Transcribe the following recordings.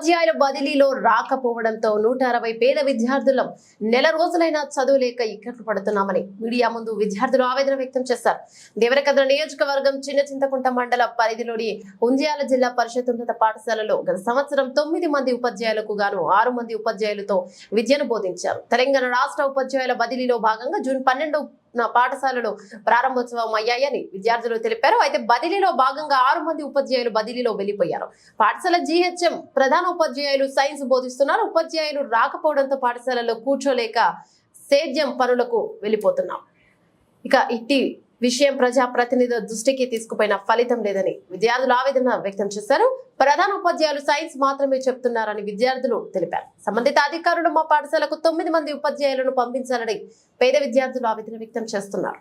ఉపాధ్యాయుల బదిలీలో రాకపోవడంతో నూట అరవై పేద విద్యార్థులం నెల రోజులైనా చదువులేక ఇక్కట్లు పడుతున్నామని మీడియా ముందు విద్యార్థులు ఆవేదన వ్యక్తం చేశారు. దేవరకద్ర నియోజకవర్గం చిన్న చింతకుంట మండల పరిధిలోని ఉంజియాల జిల్లా పరిషత్ ఉన్నత పాఠశాలలో గత సంవత్సరం తొమ్మిది మంది ఉపాధ్యాయులకు గాను ఆరు మంది ఉపాధ్యాయులతో విద్యను బోధించారు. తెలంగాణ రాష్ట్ర ఉపాధ్యాయుల బదిలీలో భాగంగా జూన్ పన్నెండు పాఠశాలలో ప్రారంభోత్సవం అయ్యాయని విద్యార్థులు తెలిపారు. అయితే బదిలీలో భాగంగా ఆరు మంది ఉపాధ్యాయులు బదిలీలో వెళ్ళిపోయారు పాఠశాల జీహెచ్ఎం ప్రధాన ఉపాధ్యాయులు సైన్స్ బోధిస్తున్నారు. ఉపాధ్యాయులు రాకపోవడంతో పాఠశాలలో కూర్చోలేక సేద్యం పనులకు వెళ్ళిపోతున్నాం ఇక ఇట్టి విషయం ప్రజా ప్రతినిధుల దృష్టికి తీసుకుపోయిన ఫలితం లేదని విద్యార్థులు ఆవేదన వ్యక్తం చేశారు. ప్రధాన ఉపాధ్యాయులు సైన్స్ మాత్రమే చెప్తున్నారని విద్యార్థులు తెలిపారు. సంబంధిత అధికారులు మా పాఠశాలకు తొమ్మిది మంది ఉపాధ్యాయులను పంపించాలని పేద విద్యార్థులు ఆవేదన వ్యక్తం చేస్తున్నారు.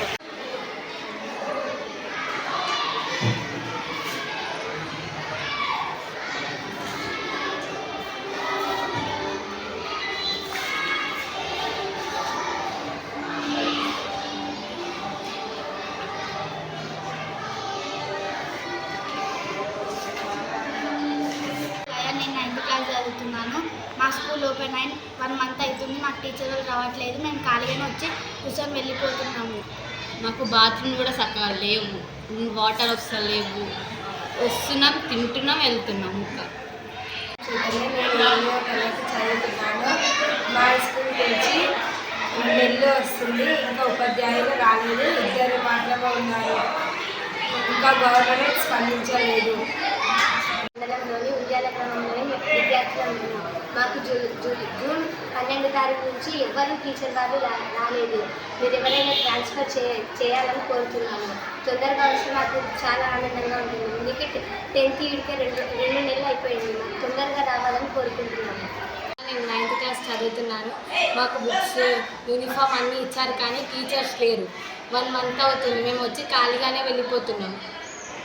వీడు క్లాస్ చదువుతున్నాను. మా స్కూల్ ఓపెన్ అయిన వన్ మంత్ అవుతుంది మాకు టీచర్లు రావట్లేదు. మేము ఖాళీగానే వచ్చి కూర్చొని వెళ్ళిపోతున్నాము. మాకు బాత్రూమ్ కూడా చక్కగా లేవు. వాటర్ వస్తలేవు వస్తున్నాం తింటున్నాం వెళ్తున్నాం ఇంకా. మా స్కూల్ నుంచి నెల్లు వస్తుంది. ఇంకా ఉపాధ్యాయులు రాలేదు. ఇద్దరు మాత్రమే ఉన్నారు ఇంకా గవర్నమెంట్ స్పందించలేదు. మండలంలోని ఉద్యాల గ్రామంలోని విద్యార్థులు ఉన్నాం మాకు జూ జూ జూన్ పన్నెండు తారీఖు నుంచి ఎవ్వరూ టీచర్ వారు రాలేదు. మీరు ఎవరైనా ట్రాన్స్ఫర్ చే చేయాలని కోరుతున్నాము. తొందరగా వస్తే మాకు చాలా ఆనందంగా ఉంటుంది. అందుకే టెన్త్ ఇయర్కే రెండు రెండు నెలలు అయిపోయింది. మాకు తొందరగా రావాలని కోరుకుంటున్నాము. నేను నైన్త్ క్లాస్ చదువుతున్నాను. మాకు బుక్స్ యూనిఫామ్ అన్నీ ఇచ్చారు కానీ టీచర్స్ లేరు. వన్ మంత్ అవుతుంది. మేము వచ్చి ఖాళీగానే వెళ్ళిపోతున్నాం.